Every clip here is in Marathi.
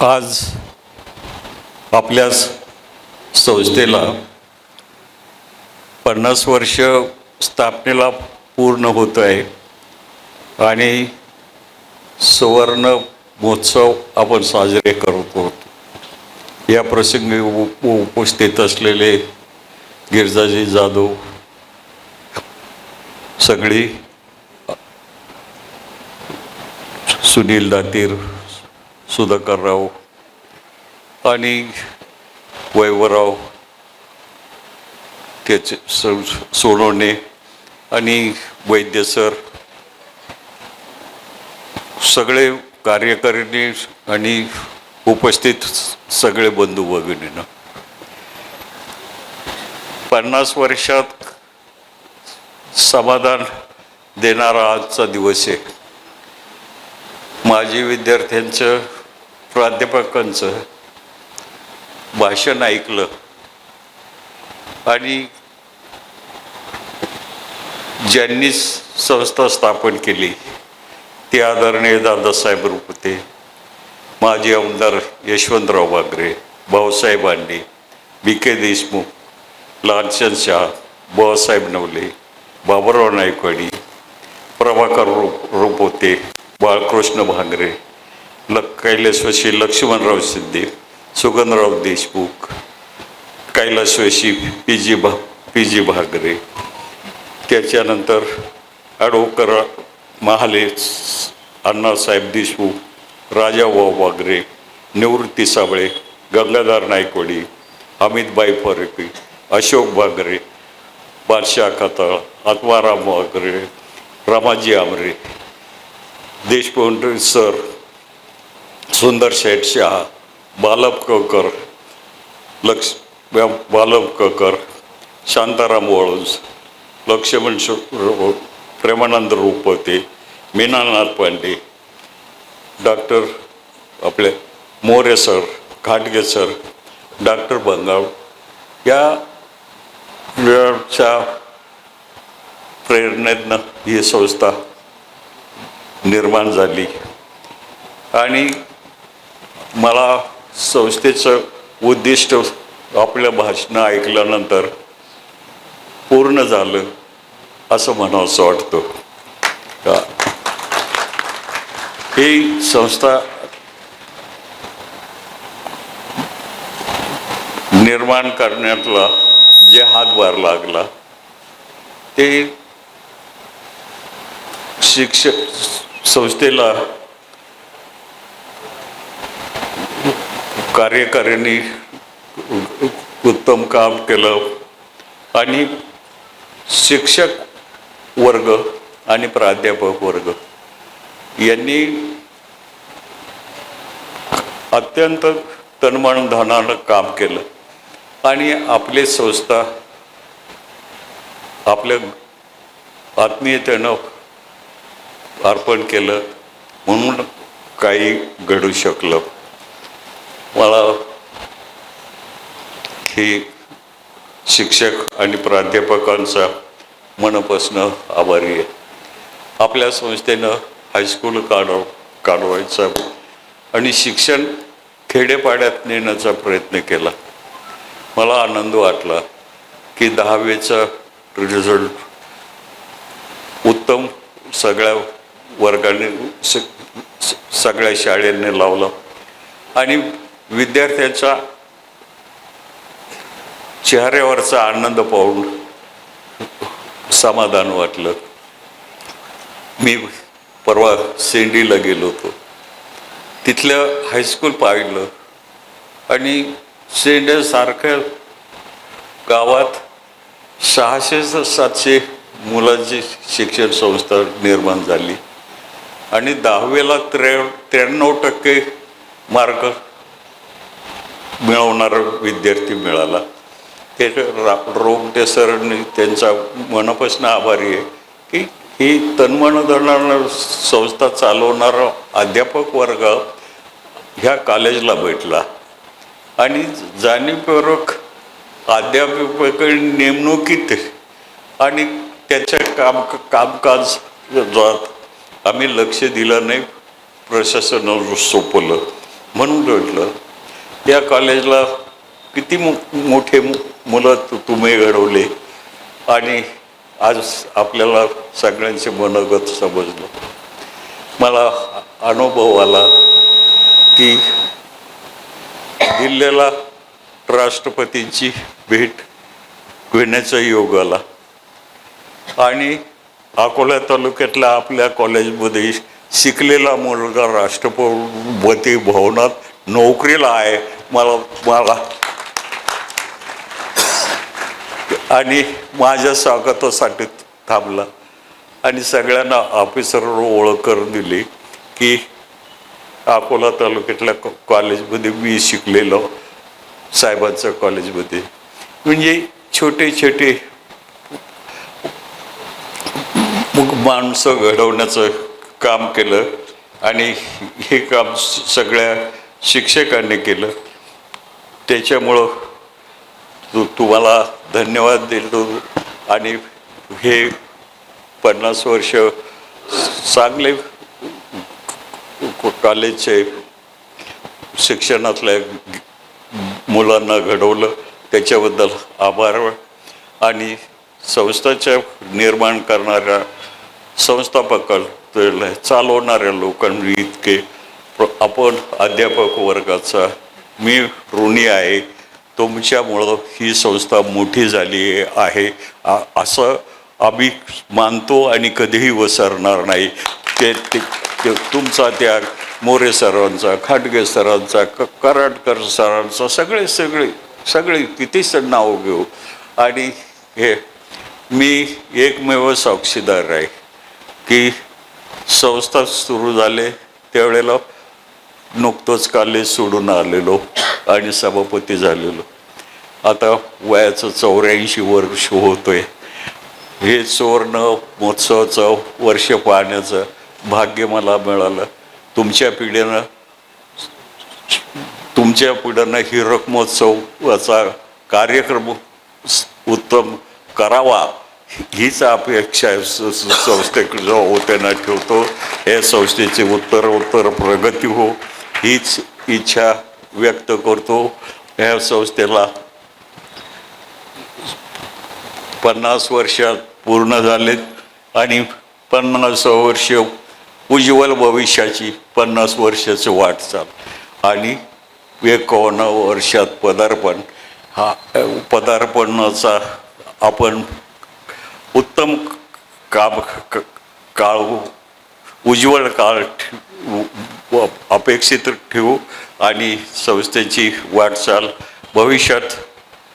आज आपल्या संस्थेला पन्नास वर्ष स्थापनेला पूर्ण होत आहे आणि सुवर्ण महोत्सव आपण साजरे करत आहोत. या प्रसंगी उप उपस्थित असलेले गिरजाजी जाधव सगळी सुनील दातीर सुधाकरराव आणि वैभवराव त्याचे स- सोनवणे आणि वैद्य सर. सगळे कार्यकारिणी आणि उपस्थित सगळे बंधू भगिनीनं. पन्नास वर्षात समाधान देणारा आजचा दिवस आहे. माजी विद्यार्थ्यांचं प्राध्यापकांचं भाषण ऐकलं. आणि ज्यांनी संस्था स्थापन केली ते आदरणीय दादासाहेब रुपते माजी आमदार यशवंतराव बागरे भाऊसाहेब आंडे बी के देशमुख लालचंद शाह बाबासाहेब नवले बाबुराव नायकवाडी प्रभाकर रूप रुपोते बाळकृष्ण भांगरे ल कैलासवासी लक्ष्मणराव सिद्धे सुगंधराव देशमुख कैलासवासी पी जी भा पी जी भागरे. त्याच्यानंतर ॲडवोकर महाले अण्णासाहेब देशमुख राजाभाऊ वागरे निवृत्ती साबळे गंगाधर नायकवाडी अमितबाई फरेपी अशोक बागरे बादशाह खताळ आत्माराम वागरे रमाजी आमरे देशपांडे सर सुंदर शेठ शहा बालपकर लक्ष बालपकर शांताराम वळूज लक्ष्मण प्रेमानंद रूपते मीनानाथ पांडे डॉक्टर आपले मोरे सर घाटगे सर डॉक्टर बंगाव या वेळच्या प्रेरणेतनं ही संस्था निर्माण झाली. आणि मला संस्थेचं उद्दिष्ट आपल्या भाषणं ऐकल्यानंतर पूर्ण झालं असं म्हणावंसं वाटतं. का? ही संस्था निर्माण करण्यातला जे हातभार लागला ते शिक्षक संस्थेला कार्यकारिणी उत्तम काम केलं. आणि शिक्षक वर्ग आणि प्राध्यापक वर्ग यांनी अत्यंत तन्मन धनानं काम केलं. आणि आपली संस्था आपल्या आत्मीयतेनं अर्पण केलं. म्हणून काही घडू शकलं. मला ही शिक्षक आणि प्राध्यापकांचा मनापासून आभारी आहे. आपल्या संस्थेनं हायस्कूल काढव काढवायचा आणि शिक्षण खेडेपाड्यात नेण्याचा प्रयत्न केला. मला आनंद वाटला की दहावीचा रिझल्ट उत्तम सगळ्या वर्गाने स- सगळ्या शाळेने लावला. आणि विद्यार्थ्यांचा चेहऱ्यावरचा आनंद पाहून समाधान वाटलं. मी परवा सेंडीला गेलो होतो. तिथलं हायस्कूल पाहिलं आणि सेंड्यासारख्या गावात सहाशे सातशे मुलांची शिक्षण संस्था निर्माण झाली आणि दहावीला त्र्या त्र्याण्णव टक्के मार्क मिळवणारा विद्यार्थी मिळाला. ते रा रोगटे सरांनी त्यांचा मनापासून आभारी आहे की ही तन्मन धरणारा संस्था चालवणारा अध्यापक वर्ग ह्या कॉलेजला भेटला. आणि जाणीवपूर्वक अध्यापक नेमणुकीत आणि त्याच्या काम कामकाज आम्ही लक्ष दिलं नाही. प्रशासनावर सोपवलं. म्हणून म्हटलं या कॉलेजला किती मो मोठे मु- मुलं तुम्ही घडवले आणि आज आपल्याला सगळ्यांचे मनोगत समजलं. मला अनुभव आला की दिल्लीला राष्ट्रपतींची भेट घेण्याचा योग आला. आणि अकोला तालुक्यातल्या आपल्या कॉलेजमध्ये शिकलेला मुलगा राष्ट्रपती भवनात नोकरीला आहे मला मला. आणि माझ्या स्वागतासाठी थांबला. आणि सगळ्यांना ऑफिसरवर ओळख करून दिली की अकोला तालुक्यातल्या कॉ- कॉलेजमध्ये मी शिकलेलो साहेबांच्या कॉलेजमध्ये. म्हणजे छोटे छोटे मग माणसं घडवण्याचं काम केलं. आणि हे काम सगळ्या शिक्षकांनी केलं. त्याच्यामुळं तु तुम्हाला धन्यवाद देतो आणि हे पन्नास वर्ष चांगले कॉलेजचे शिक्षणातल्या मुलांना घडवलं. त्याच्याबद्दल आभार आणि संस्थाच्या निर्माण करणाऱ्या संस्थापकाला चालवणाऱ्या लोकांनी इतके आपण अध्यापक वर्गाचा मी ऋणी आहे. तुमच्यामुळं ही संस्था मोठी झाली आहे. असं आम्ही मानतो आणि कधीही वसरणार नाही. ते ते- ते तुमचा त्याग मोरे सरांचा खाटगे सरांचा क कराडकर सरांचा सगळे सगळे सगळे कितीच नाव घेऊ. आणि हे मी एकमेव साक्षीदार आहे. की संस्था सुरू झाले त्यावेळेला नुकतंच कॉलेज सोडून आलेलो आणि सभापती झालेलो. आता वयाचं चौऱ्याऐंशी वर्ष होतोय. हे सुवर्ण महोत्सवाचं वर्ष पाहण्याचं भाग्य मला मिळालं. तुमच्या पिढीनं तुमच्या पिढीनं हिरक महोत्सवाचा कार्यक्रम उत्तम करावा हीच अपेक्षा संस्थेकडे होते ना ठेवतो. या संस्थेची उत्तर उत्तर प्रगती हो. हीच इच्छा व्यक्त करतो. ह्या संस्थेला पन्नास वर्षात पूर्ण झालेत आणि पन्नास वर्ष उज्ज्वल भविष्याची पन्नास वर्षाची वाटचाल. आणि एकावन्न वर्षात पदार्पण. हा पदार्पणाचा आपण उत्तम काम क- काळ उज्ज्वल काळ अपेक्षित ठेवू आणि संस्थेची वाटचाल भविष्यात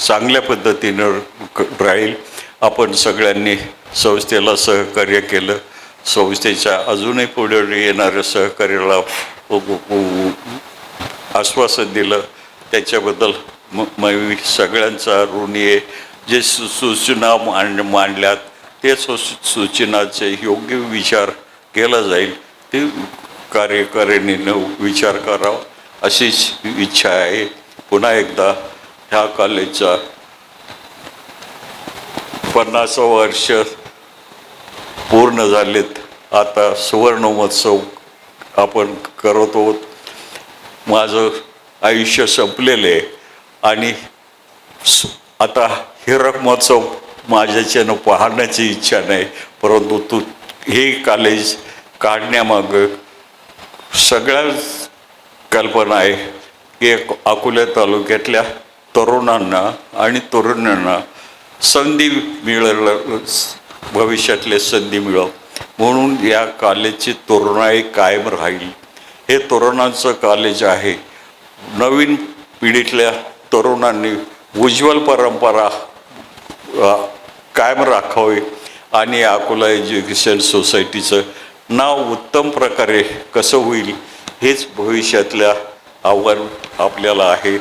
चांगल्या पद्धतीनं क- राहील. आपण सगळ्यांनी संस्थेला सहकार्य केलं. संस्थेच्या अजूनही पुढे येणाऱ्या सहकार्याला आश्वासन दिलं. त्याच्याबद्दल म मी सगळ्यांचा ऋणी आहे. जे सु सूचना मांड मांडल्यात ते सूचनाचे योग्य विचार केला जाईल. ते कार्यकारिणीनं विचार करावा अशीच इच्छा आहे. पुन्हा एकदा ह्या कॉलेजचा पन्नास वर्ष पूर्ण झालेत. आता सुवर्ण महोत्सव आपण करत आहोत. माझं आयुष्य संपलेलं आहे. आणि आता हिरक महोत्सव माझ्याच्यानं पाहण्याची इच्छा नाही. परंतु तू हे कॉलेज काढण्यामागं सगळ्याच कल्पना आहे की एक तालुक्यातल्या तरुणांना आणि तरुणांना संधी मिळेल भविष्यातले संधी मिळव. म्हणून या कॉलेजची तरुणाई कायम राहील. हे तरुणांचं कॉलेज आहे. नवीन पिढीतल्या तरुणांनी उज्ज्वल परंपरा कायम राखावी आणि अकोला एज्युकेशन सोसायटीचं नाव उत्तम प्रकारे कसं होईल हेच भविष्यातल्या आव्हान आपल्याला आहे.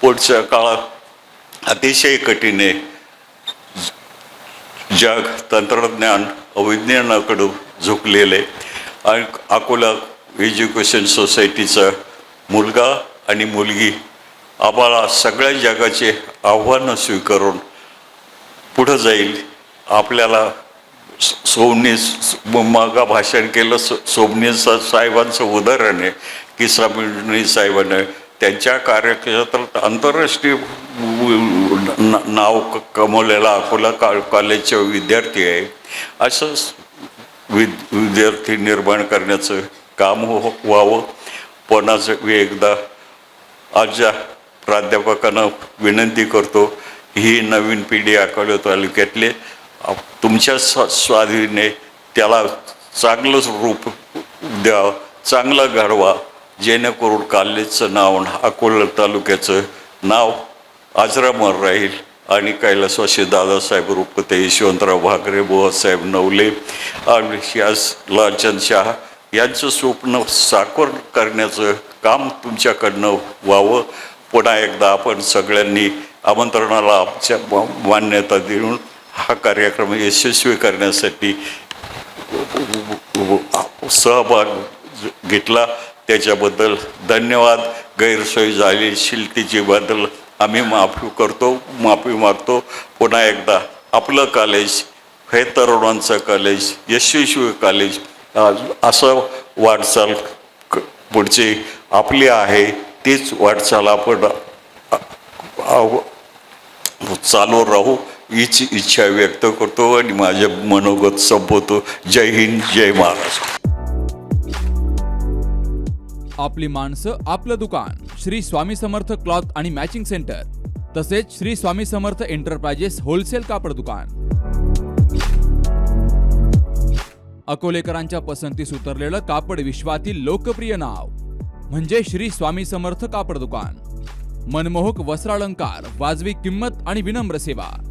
पुढच्या काळात अतिशय कठीण आहे. जग तंत्रज्ञान अविज्ञानाकडून झुकलेले आणि अकोला एज्युकेशन सोसायटीचा मुलगा आणि मुलगी आम्हाला सगळ्या जगाचे आव्हानं स्वीकारून पुढं जाईल. आपल्याला सोबनीस मागा भाषण केलं. सो सोमनी सा- साहेबांचं उदाहरण आहे. की किसामिणी साहेबांना त्यांच्या कार्यक्षेत्रात आंतरराष्ट्रीय नाव क- कमवलेला अकोला का कॉलेजचे विद्यार्थी आहे. असं विद विद्यार्थी निर्माण करण्याचं काम हो, हो- व्हावं. पुन्हा एकदा आजच्या प्राध्यापकांना विनंती करतो ही नवीन पिढी अकोले तालुक्यातले तुमच्या स्वा स्वाधीने त्याला चांगलंच रूप द्या चांगलं घडवा जेणेकरून कॉलेजचं नाव आणि अकोला तालुक्याचं नाव आजरामर राहील. आणि कैलासवासी दादासाहेब रुपते यशवंतराव भाकरे बुवासाहेब नवले आणि यास लालचंद शहा यांचं स्वप्न साकार करण्याचं काम तुमच्याकडनं व्हावं. पुन्हा एकदा आपण सगळ्यांनी आमंत्रणाला आमच्या मान्यता देऊन हा कार्यक्रम यशस्वी करण्यासाठी सहभाग घेतला. त्याच्याबद्दल धन्यवाद. गैरसोय झाली शिलतीचीबद्दल आम्ही माफी करतो माफी मागतो. पुन्हा एकदा आपलं कॉलेज हे तरुणांचं कॉलेज यशस्वी कॉलेज असं वाटचाल क- पुढची आपली आहे तीच वाटचाल आपण चालू राहू. हीच इच्छा व्यक्त करतो आणि माझे मनोगत संपवतो. जय हिंद जय महाराष्ट्र. आपली माणसं आपलं दुकान श्री स्वामी समर्थ क्लॉथ आणि मॅचिंग सेंटर तसेच श्री स्वामी समर्थ एंटरप्राइजेस होलसेल कापड दुकान. अकोलेकरांच्या पसंतीस उतरलेलं कापड विश्वातील लोकप्रिय नाव म्हणजे श्री स्वामी समर्थ कापड दुकान. मनमोहक वस्त्रालंकार वाजवी किंमत आणि विनम्र सेवा.